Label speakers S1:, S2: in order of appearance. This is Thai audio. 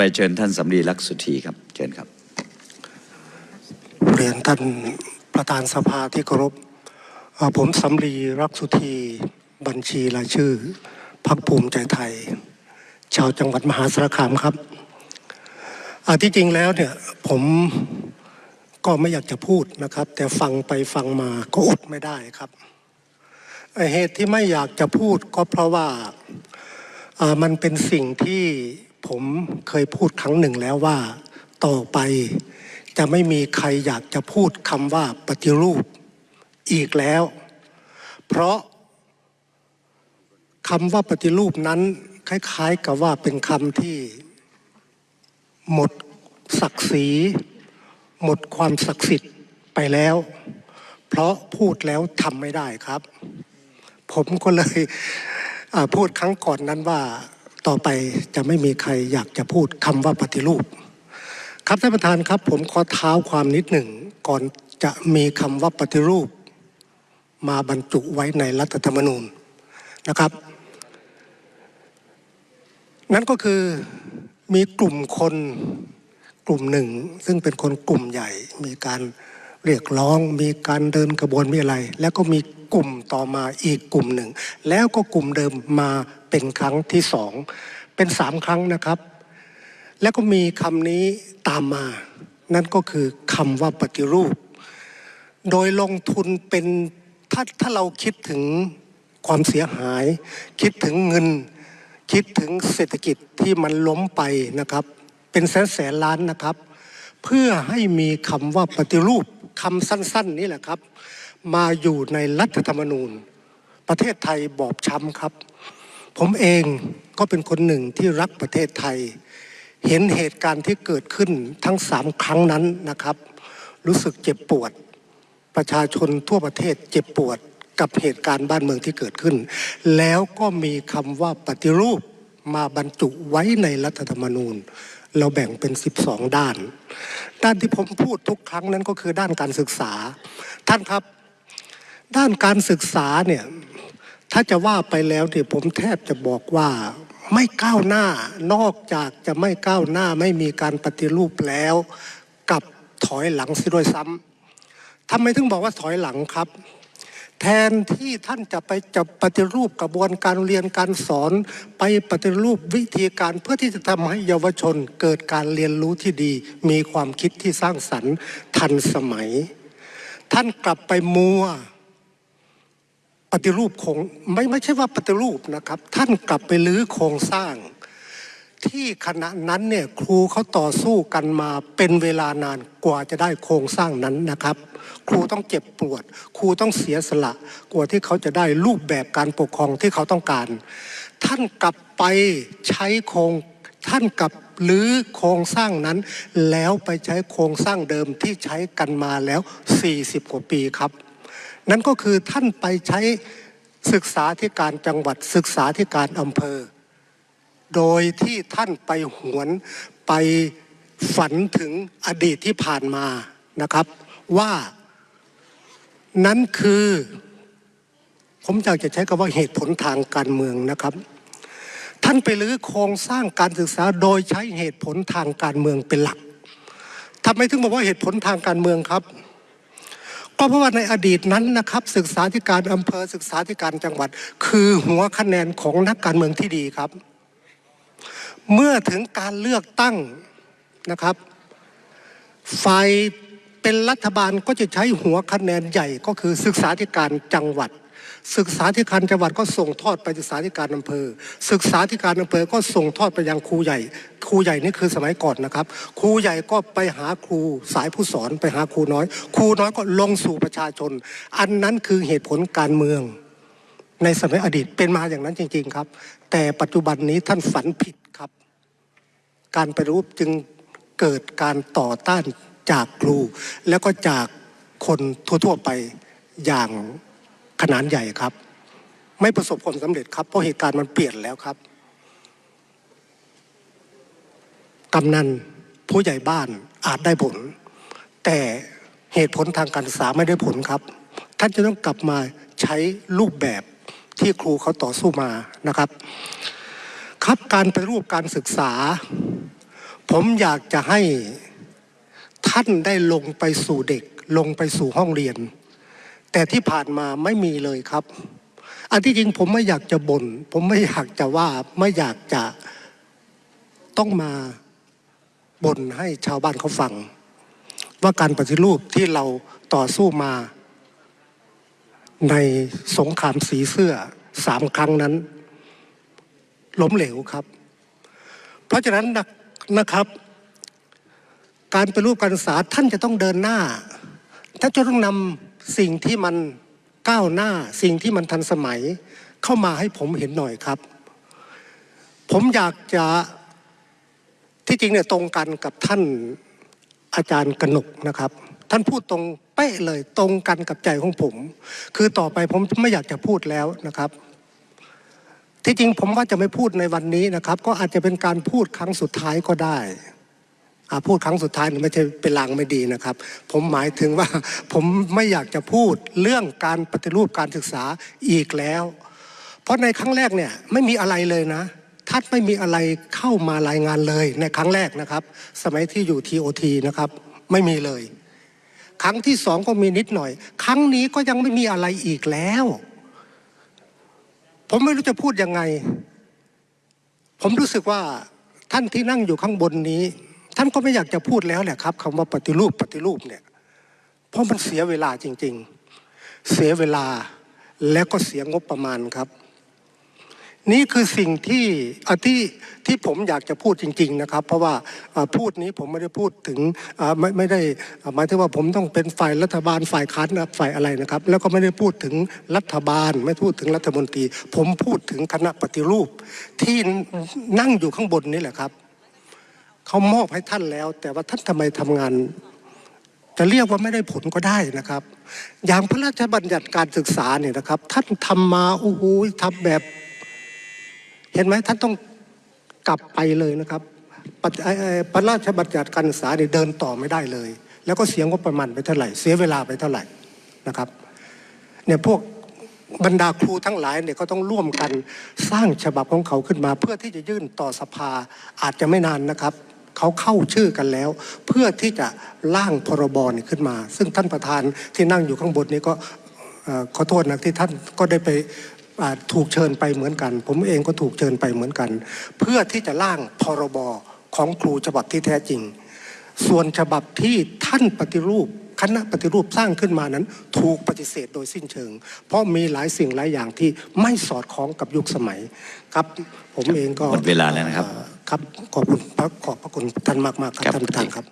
S1: ไปเชิญท่านสำลีลักษณ์สุธีครับ เชิญครับ
S2: เรียนท่านประธานสภาที่เคารพผมสำลีรักสุธีบัญชีรายชื่อพักภูมิใจไทย ชาวจังหวัดมหาสารคามครับอ่าที่จริงแล้วเนี่ยผมก็ไม่อยากจะพูดนะครับ แต่ฟังไปฟังมาก็อดไม่ได้ครับเอ่อเหตุที่ไม่อยากจะพูดก็เพราะว่าอ่ามันเป็นสิ่งที่ ผมเคยพูดครั้งหนึ่งแล้วว่า ต่อไปจะไม่มีใครอยากจะพูดคำว่าปฏิรูปอีกแล้ว เพราะคำว่าปฏิรูปนั้น คล้ายๆกับว่าเป็นคำที่ หมดศักดิ์ศรี หมดความศักดิ์สิทธิ์ไปแล้ว เพราะพูดแล้วทำไม่ได้ครับ ผมก็เลยพูดครั้งก่อนนั้นว่า ต่อไปจะไม่มีใครอยากจะพูดคำว่าปฏิรูป ครับท่านประธานครับ ผมขอเท้าความนิดหนึ่ง ก่อนจะมีคำว่าปฏิรูป มาบรรจุไว้ในรัฐธรรมนูญนะครับ นั่นก็คือมีกลุ่มคนกลุ่มหนึ่ง ซึ่งเป็นคนกลุ่มใหญ่มีการ เรียกร้องมีการเดินกระบวนมีอะไร แล้วก็มีกลุ่มต่อมาอีกกลุ่มหนึ่ง แล้วก็กลุ่มเดิมมาเป็นครั้งที่สองเป็นสามครั้งนะครับ แล้วก็มีคำนี้ตามมา นั่นก็คือคำว่าปฏิรูป โดยลงทุนเป็นถ้าถ้าเราคิดถึงความเสียหาย คิดถึงเงิน คิดถึงเศรษฐกิจที่มันล้มไปนะครับ เป็นแสนแสนล้านนะครับ เพื่อให้มีคำว่าปฏิรูป คำสั้น ๆ นี่แหละครับ มาอยู่ในรัฐธรรมนูญ ประเทศไทยบอบช้ำครับ ผมเองก็เป็นคนหนึ่งที่รักประเทศไทย เห็นเหตุการณ์ที่เกิดขึ้นทั้งสามครั้งนั้นนะครับ รู้สึกเจ็บปวด ประชาชนทั่วประเทศเจ็บปวดกับเหตุการณ์บ้านเมืองที่เกิดขึ้น แล้วก็มีคำว่าปฏิรูปมาบรรจุไว้ในรัฐธรรมนูญ เราแบ่งเป็น 12 ด้าน ด้านที่ผมพูดทุกครั้งนั้นก็คือด้านการศึกษา ท่านครับ ด้านการศึกษาเนี่ยถ้าจะว่าไปแล้วเนี่ยผมแทบจะบอกว่าไม่ก้าวหน้านอกจากจะไม่ก้าวหน้าไม่มีการปฏิรูปแล้วกับถอยหลังซิด้วยซ้ำทำไมถึงบอกว่าถอยหลังครับ แทนที่ท่านจะไปจะปฏิรูปกระบวนการเรียนการสอน ไปปฏิรูปวิธีการเพื่อที่จะทำให้เยาวชนเกิดการเรียนรู้ที่ดี มีความคิดที่สร้างสรรค์ทันสมัย ท่านกลับไปมัวปฏิรูปคงไม่ไม่ใช่ว่าปฏิรูปนะครับ ท่านกลับไปลื้อโครงสร้าง ที่ขณะนั้นเนี่ยครูเขาต่อสู้กันมาเป็นเวลานานกว่าจะได้โครงสร้างนั้นนะครับ ครูต้องเจ็บปวด ครูต้องเสียสละกว่าที่เขาจะได้รูปแบบการปกครองที่เขาต้องการ ท่านกลับไปใช้โครงท่านกลับลื้อโครงสร้างนั้น แล้วไปใช้โครงสร้างเดิมที่ใช้กันมาแล้ว 40 กว่าปีครับ นั่นก็คือท่านไปใช้ศึกษาที่การจังหวัดศึกษาที่การอำเภอ โดยที่ท่านไปหวนไปฝันถึงอดีตที่ผ่านมานะครับ ว่านั้นคือ ผมอยากจะใช้คำว่าเหตุผลทางการเมืองนะครับ ท่านไปรื้อโครงสร้างการศึกษาโดยใช้เหตุผลทางการเมืองเป็นหลักทำไมถึงบอกว่าเหตุผลทางการเมืองครับ ก็เพราะว่าในอดีตนั้นนะครับ ศึกษาธิการอำเภอศึกษาธิการจังหวัด คือหัวคะแนนของนักการเมืองที่ดีครับ เมื่อถึงการเลือกตั้งนะครับ ฝ่ายเป็นรัฐบาลก็จะใช้หัวคะแนนใหญ่ก็คือศึกษาธิการจังหวัด ศึกษาธิการจังหวัดก็ส่งทอดไปศึกษาธิการอำเภอ ศึกษาธิการอำเภอก็ส่งทอดไปยังครูใหญ่ ครูใหญ่นี่คือสมัยก่อนนะครับ ครูใหญ่ก็ไปหาครูสายผู้สอนไปหาครูน้อย ครูน้อยก็ลงสู่ประชาชน อันนั้นคือเหตุผลการเมือง ในสมัยอดีตเป็นมาอย่างนั้นจริง ๆ ครับ แต่ปัจจุบันนี้ท่านฝันผิดครับ การไปรูปจึงเกิดการต่อต้านจากครู แล้วก็จากคนทั่วๆไปอย่างขนาดใหญ่ครับ ไม่ประสบความสำเร็จครับเพราะเหตุการณ์มันเปลี่ยนแล้วครับกำนันผู้ใหญ่บ้านอาจได้ผล แต่เหตุผลทางการศึกษาไม่ได้ผลครับ ท่านจะต้องกลับมาใช้รูปแบบ ที่ครูเขาต่อสู้มานะครับ ครับการไปรูปการศึกษา ผมอยากจะให้ท่านได้ลงไปสู่เด็ก ลงไปสู่ห้องเรียน แต่ที่ผ่านมาไม่มีเลยครับ อันที่จริงผมไม่อยากจะบน่นผมไม่อยากจะว่าไม่อยากจะต้องมาบ่นให้ชาวบ้านเขาฟัง ว่าการปฏิรูปที่เราต่อสู้มา ในสงครามสีเสื้อสามครั้งนั้น ล้มเหลวครับ เพราะฉะนั้นนะนะครับ การปฏิรูปการศึกษาท่านจะต้องเดินหน้าท่านจะต้องนำสิ่งที่มันก้าวหน้าสิ่งที่มันทันสมัยเข้ามาให้ผมเห็นหน่อยครับ ผมอยากจะที่จริงเนี่ยตรงกันกับท่านอาจารย์กนกนะครับ ท่านพูดตรง เป๊ะเลยตรงกันกับใจของผม คือต่อไปผมไม่อยากจะพูดแล้วนะครับ ที่จริงผมว่าจะไม่พูดในวันนี้นะครับ ก็อาจจะเป็นการพูดครั้งสุดท้ายก็ได้อาพูดครั้งสุดท้ายนี่ไม่ใช่เป็นลางไม่ดีนะครับ ผมหมายถึงว่าผมไม่อยากจะพูดเรื่องการปฏิรูปการศึกษาอีกแล้ว เพราะในครั้งแรกเนี่ยไม่มีอะไรเลยนะท่านไม่มีอะไรเข้ามารายงานเลยในครั้งแรกนะครับ สมัยที่อยู่ทีโอทีนะครับ ไม่มีเลย ครั้งที่สองก็มีนิดหน่อย ครั้งนี้ก็ยังไม่มีอะไรอีกแล้ว ผมไม่รู้จะพูดยังไง ผมรู้สึกว่าท่านที่นั่งอยู่ข้างบนนี้ ท่านก็ไม่อยากจะพูดแล้วแหละครับคำว่าปฏิรูปปฏิรูปเนี่ย เพราะมันเสียเวลาจริง ๆ เสียเวลาแล้วก็เสียงบประมาณครับ นี่คือสิ่งที่อที่ที่ผมอยากจะพูดจริง ๆนะครับ เพราะว่าพูดนี้ผมไม่ได้พูดถึงไม่ไม่ได้หมายถึงว่าผมต้องเป็นฝ่ายรัฐบาลฝ่ายค้านนะฝ่ายอะไรนะครับ แล้วก็ไม่ได้พูดถึงรัฐบาล ไม่พูดถึงรัฐมนตรี ผมพูดถึงคณะปฏิรูป ที่นั่งอยู่ข้างบนนี่แหละครับเขามอบให้ท่านแล้ว แต่ว่าท่านทำไมทำงานจะเรียกว่าไม่ได้ผลก็ได้นะครับ อย่างพระราชบัญญัติการศึกษาเนี่ยนะครับ ท่านทำมาโอ้โหทำแบบ เห็นไหมท่านต้องกลับไปเลยนะครับปัจเอ่อเอ่อพระราชบัญญัติการศึกษาเนี่ยเดินต่อไม่ได้เลย แล้วก็เสียงก็ประมาณไปเท่าไหร่ เสียเวลาไปเท่าไหร่นะครับเนี่ยพวกบรรดาครูทั้งหลายเนี่ยก็ต้องร่วมกันสร้างฉบับของเขาขึ้นมา เพื่อที่จะยื่นต่อสภาอาจจะไม่นานนะครับเขาเข้าชื่อกันแล้ว เพื่อที่จะร่างพรบเนี่ยขึ้นมา ซึ่งท่านประธานที่นั่งอยู่ข้างบนนี้ก็ขอโทษนะที่ท่านก็ได้ไป ถูกเชิญไปเหมือนกัน ผมเองก็ถูกเชิญไปเหมือนกัน เพื่อที่จะร่างพรบของครูฉบับที่แท้จริง ส่วนฉบับที่ท่านปฏิรูปคณะปฏิรูปสร้างขึ้นมานั้น ถูกปฏิเสธโดยสิ้นเชิง เพราะมีหลายสิ่งหลายอย่างที่ไม่สอดคล้องกับยุคสมัยครับ ผมเองก็
S1: หมดเวลาแล้วนะครับ
S2: เอ่อครับขอบคุณพระขอบพระคุณท่านมากๆครับ
S1: ครับ
S2: ท่านประธานครับ